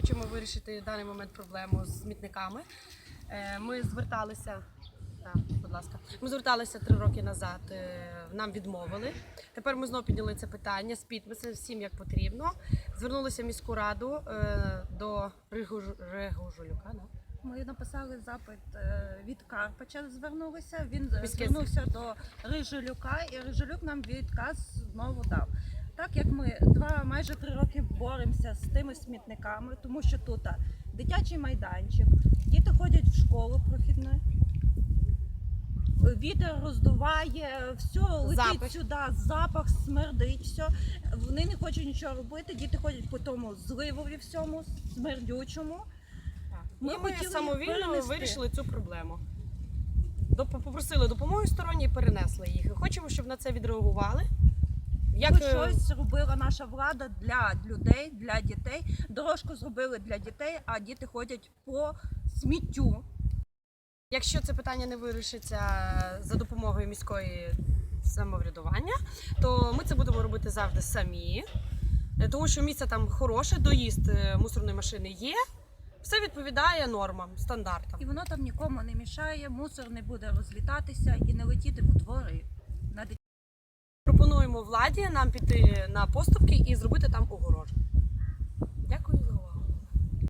хочемо вирішити в даний момент проблему з смітниками. Е, Ми зверталися. Так, будь ласка, ми зверталися три роки назад. е, Нам відмовили. Тепер ми знову підняли це питання з підписом всім як потрібно. Звернулися в міську раду е, до Ригу Да? Ми написали запит від Карпача, звернулися. Він звернувся до Рижелюка, і Рижелюк нам відказ знову дав. Так як ми два майже три роки боремося з тими смітниками, тому що тут дитячий майданчик, діти ходять в школу прохідну. Вітер роздуває, все летить Запах. сюди, запах смердить, все. Вони не хочуть нічого робити. Діти ходять по тому зливові всьому, смердючому. Ми і ми хотіли самовільно перенести. вирішили цю проблему. Доп- Попросили допомоги стороні і перенесли їх. І хочемо, щоб на це відреагували. Як Хоч е, щось зробила наша влада для людей, для дітей. Дорожку зробили для дітей, а діти ходять по сміттю. Якщо це питання не вирішиться за допомогою міської самоврядування, то ми це будемо робити завжди самі, Е, тому що місце там хороше, доїзд е, мусорної машини є. Все відповідає нормам, стандартам. І воно там нікому не мішає, мусор не буде розлітатися і не летіти в двори. Пропонуємо владі нам піти на поступки і зробити там за